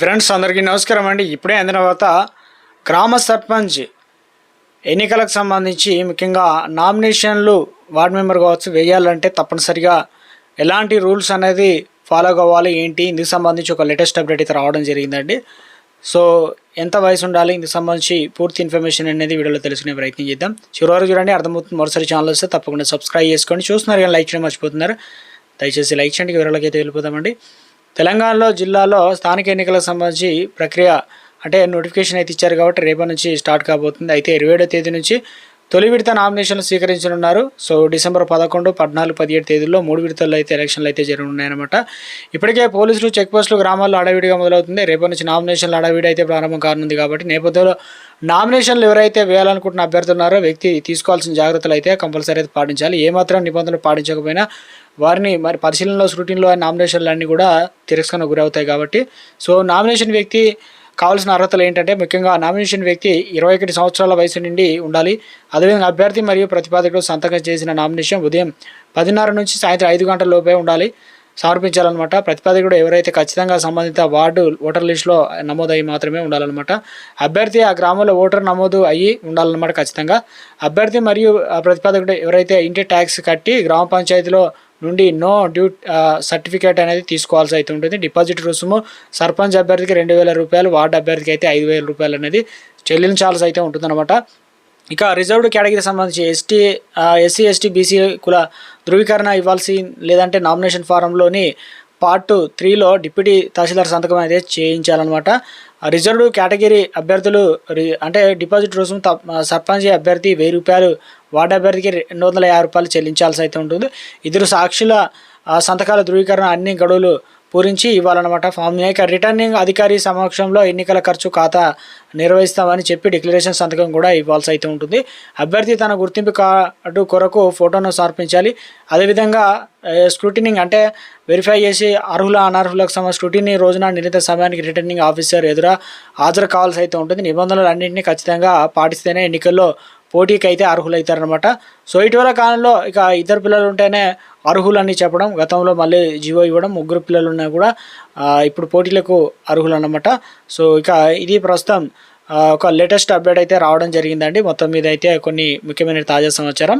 Friends అందరికీ నమస్కారం అండి. ఇప్పుడే అందిన తర్వాత గ్రామ సర్పంచ్ ఎన్నికలకు సంబంధించి ముఖ్యంగా నామినేషన్లు వార్డు మెంబర్ కావచ్చు వేయాలంటే తప్పనిసరిగా ఎలాంటి రూల్స్ అనేది ఫాలో కావాలి ఏంటి ఇందుకు సంబంధించి ఒక లేటెస్ట్ అప్డేట్ అయితే రావడం జరిగిందండి. సో ఎంత వయసు ఉండాలి ఇందుకు సంబంధించి పూర్తి ఇన్ఫర్మేషన్ అనేది వీడియోలో తెలుసుకునే ప్రయత్నం చేద్దాం. చివరి చూడండి అర్థమవుతుంది మరోసారి ఛానల్ వస్తే తప్పకుండా సబ్స్క్రైబ్ చేసుకోండి. చూస్తున్నారు కానీ లైక్ చేయడం మర్చిపోతున్నారు. దయచేసి లైక్ చేయండి వివరాలకైతే అయితే వెళ్ళిపోదామండి. తెలంగాణలో జిల్లాలో స్థానిక ఎన్నికలకు సంబంధించి ప్రక్రియ అంటే నోటిఫికేషన్ అయితే ఇచ్చారు కాబట్టి రేపటి నుంచి స్టార్ట్ కాబోతుంది. అయితే ఇరవై ఏడో తేదీ నుంచి తొలి విడత నామినేషన్లు స్వీకరించనున్నారు. సో డిసెంబర్ పదకొండు పద్నాలుగు పదిహేడు తేదీల్లో మూడు విడతల్లో అయితే ఎలక్షన్లు అయితే జరగనున్నాయన్నమాట. ఇప్పటికే పోలీసులు చెక్ పోస్టులు గ్రామాల్లో అడవిడిగా మొదలవుతుంది. రేపటి నుంచి నామినేషన్లు అడవిడి అయితే ప్రారంభం కానుంది కాబట్టి నేపథ్యంలో నామినేషన్లు ఎవరైతే వేయాలనుకుంటున్న అభ్యర్థులున్నారో వ్యక్తి తీసుకోవాల్సిన జాగ్రత్తలు అయితే కంపల్సరీ అయితే పాటించాలి. ఏమాత్రం నిబంధనలు పాటించకపోయినా వారిని మరి పరిశీలనలో స్క్రూటిన్లో నామినేషన్లు అన్నీ కూడా తిరస్కరణ గురవుతాయి కాబట్టి. సో నామినేషన్ వ్యక్తి కావాల్సిన అర్హతలు ఏంటంటే ముఖ్యంగా నామినేషన్ వ్యక్తి ఇరవై ఒకటి సంవత్సరాల వయసు నుండి ఉండాలి. అదేవిధంగా అభ్యర్థి మరియు ప్రతిపాదకుడు సంతకం చేసిన నామినేషన్ ఉదయం పదిన్నర నుంచి సాయంత్రం ఐదు గంటల లోపే ఉండాలి. సమర్పించాలన్నమాట. ప్రతిపాదకుడు ఎవరైతే ఖచ్చితంగా సంబంధిత వార్డు ఓటర్ లిస్టులో నమోదయ్యి మాత్రమే ఉండాలన్నమాట. అభ్యర్థి ఆ గ్రామంలో ఓటర్ నమోదు అయ్యి ఉండాలన్నమాట ఖచ్చితంగా. అభ్యర్థి మరియు ఆ ప్రతిపాదకుడు ఎవరైతే ఇంటి ట్యాక్స్ కట్టి గ్రామ పంచాయతీలో నుండి నో డ్యూ సర్టిఫికేట్ అనేది తీసుకోవాల్సి అయితే ఉంటుంది. డిపాజిట్ రుసుము సర్పంచ్ అభ్యర్థికి రెండు వేల రూపాయలు వార్డు అభ్యర్థికి అయితే ఐదు వేల రూపాయలు అనేది చెల్లించాల్సి అయితే ఉంటుందన్నమాట. ఇక రిజర్వ్డ్ కేటగిరీ సంబంధించి ఎస్టీ ఎస్సీ ఎస్టీ బీసీ కుల ధృవీకరణ ఇవ్వాల్సి లేదంటే నామినేషన్ ఫారంలోని పార్ట్ త్రీలో డిప్యూటీ తహసీల్దార్ సంతకం అయితే చేయించాలన్నమాట. రిజర్వ్డ్ కేటగిరీ అభ్యర్థులు రి- అంటే డిపాజిట్ రుసుము సర్పంచ్ అభ్యర్థి వెయ్యి రూపాయలు వార్డు అభ్యర్థికి రెండు వందల యాభై రూపాయలు చెల్లించాల్సి అయితే ఉంటుంది. ఇద్దరు సాక్షుల సంతకాల ధృవీకరణ అన్ని గడువులు పూరించి ఇవ్వాలన్నమాట. ఫామ్ ఇక రిటర్నింగ్ అధికారి సమక్షంలో ఎన్నికల ఖర్చు ఖాతా నిర్వహిస్తామని చెప్పి డిక్లరేషన్ సంతకం కూడా ఇవ్వాల్సి అయితే ఉంటుంది. అభ్యర్థి తన గుర్తింపు కార్డు కొరకు ఫోటోను సమర్పించాలి. అదేవిధంగా స్క్రూటినింగ్ అంటే వెరిఫై చేసి అర్హుల అనర్హులకు సంబంధించిన స్క్రూటినీ రోజున నిర్ణీత సమయానికి రిటర్నింగ్ ఆఫీసర్ ఎదుర హాజరు కావాల్సి అయితే ఉంటుంది. నిబంధనలు అన్నింటినీ ఖచ్చితంగా పాటిస్తేనే ఎన్నికల్లో పోటీకి అయితే అర్హులవుతారనమాట సో ఇటీవల కాలంలో ఇక ఇద్దరు పిల్లలు ఉంటేనే అర్హులని చెప్పడం గతంలో మళ్ళీ జీవో ఇవ్వడం ముగ్గురు పిల్లలు ఉన్నా కూడా ఇప్పుడు పోటీలకు అర్హులు అనమాట సో ఇక ఇది ప్రస్తుతం ఒక లేటెస్ట్ అప్డేట్ అయితే రావడం జరిగిందండి. మొత్తం మీద అయితే కొన్ని ముఖ్యమైన తాజా సమాచారం.